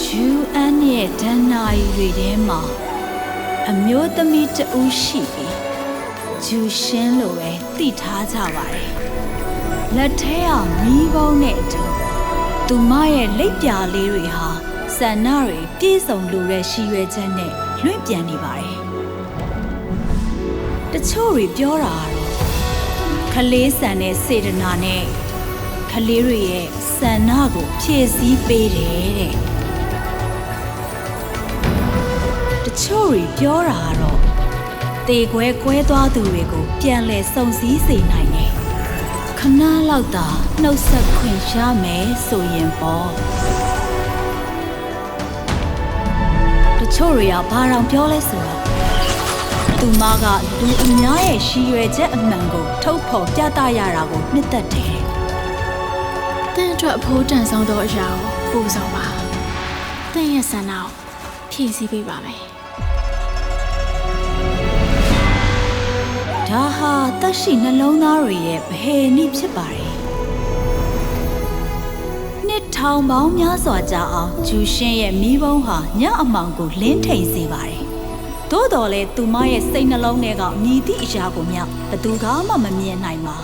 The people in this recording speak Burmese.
UN ရဲ့ဒဏ္ဍာရီတွေထဲမှာအမျိုးသမီးတဦးရှိပြီးဂျူရှင်းလိုပဲသိထားကြပါတယ်။လက်ထဲကမီးပုံးနဲ့အတူသူမရဲ့လက်ပြလေးတွေဟာဆန္ဒတွေပြည့်စုံလိုတဲ့ရှိရွယ်ချက်နဲ့လွင့်ပြန်နေပါတယ်။တချို့တွေပြောတာကတော့ခလေးဆန်တဲ့စေတနာနဲ့ခလေးတွေရဲ့ဆန္ဒကိုဖြည့်ဆည်းပေးတယ်တဲ့။ ချို့တွေပြောတာကတော့တေခွဲကွဲသွားသူတွေကိုပြန်လဲစုံစည်းစေနိုင်တယ်ခဏလောက်သာနှုတ်ဆက်ခွင့်ရမယ်ဆိုရင်ပေါ့တချို့တွေကဘာတောင်ပြောလဲဆိုတော့သူမကလူအများရဲ့ရှီရွယ်ချက်အမှန်ကိုထုတ်ဖော်ပြသရတာကိုနှစ်သက်တယ်တင့်အတွက်အဖိုးတန်ဆုံးသောအရာကိုပူဆောင်ပါတင့်ရဲ့ဆန္ဒကိုဖြည့်ဆည်းပေးပါမယ် ဒါဟာတက်ရှိနှလုံးသားတွေရဲ့ဘယ်နည်းဖြစ်ပါလဲနှစ်ထောင်ပေါင်းများစွာကြာအောင်ဂျူရှင်ရဲ့မိဘုံဟာညအမောင်ကိုလင်းထိန်စေပါတယ်သို့တော်လဲသူမရဲ့စိတ်နှလုံးထဲကမြည်သည့်အရာကိုမျှဘယ်သူကမှမမြင်နိုင်ပါ